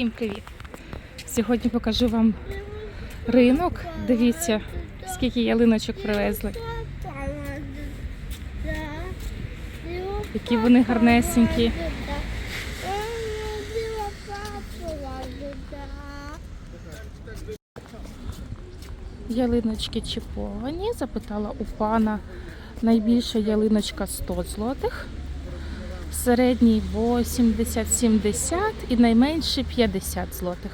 Всім привіт! Сьогодні покажу вам ринок. Дивіться, скільки ялиночок привезли. Які вони гарнесенькі. Ялиночки чіповані. Запитала у пана найбільша ялиночка 100 злотих, середній 80-70 і найменший 50 злотих.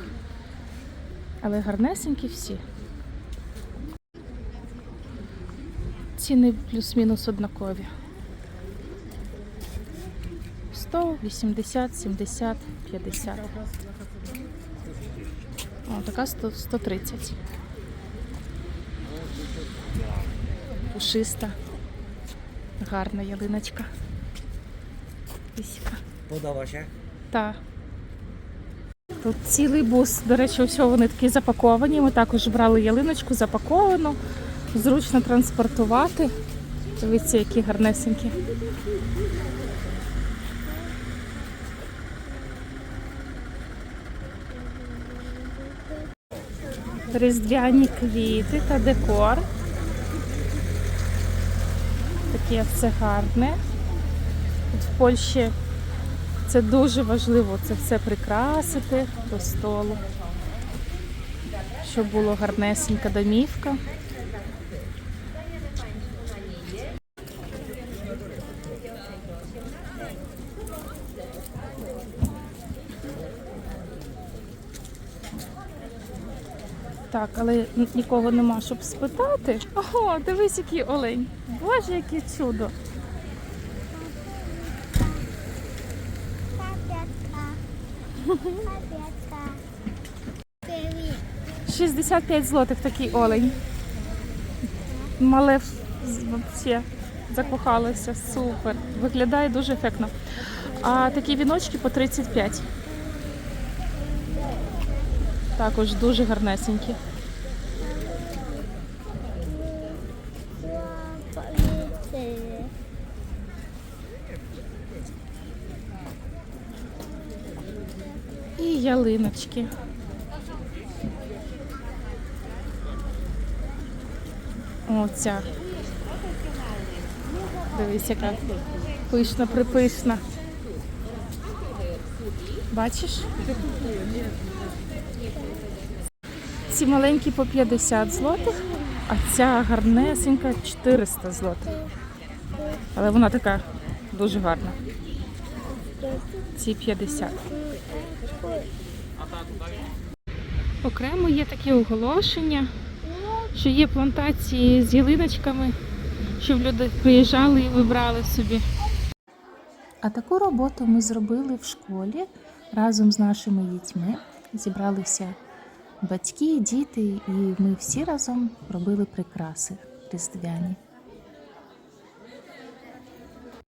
Але гарнесенькі всі. Ціни плюс-мінус однакові. 100, 80, 70, 50. О, така 100, 130. Пушиста. Гарна ялиночка. Вісіка. Podoba się? Та. Тут цілий бус. До речі, все вони такі запаковані. Ми також брали ялиночку запаковану. Зручно транспортувати. Дивіться, які гарнесенькі. Різдвяні квіти та декор. Таке все гарне. Тут в Польщі це дуже важливо це все прикрасити до столу, щоб було гарнесенька домівка. Так, але нікого нема, щоб спитати. Ого, дивись, який олень. Боже, яке чудо. 65 злотих такий олень. Мале взагалі закохалося. Супер. Виглядає дуже ефектно. А такі віночки по 35. Також дуже гарнесенькі. І ялиночки. Оця. Дивись, яка пишна, припишна. Бачиш? Ці маленькі по 50 злотих, а ця гарнесенька 400 злотих. Але вона така дуже гарна. Ці 50. Окремо є такі оголошення, що є плантації з ялиночками, щоб люди приїжджали і вибрали собі. А таку роботу ми зробили в школі разом з нашими дітьми. Зібралися батьки, діти, і ми всі разом робили прикраси різдвяні.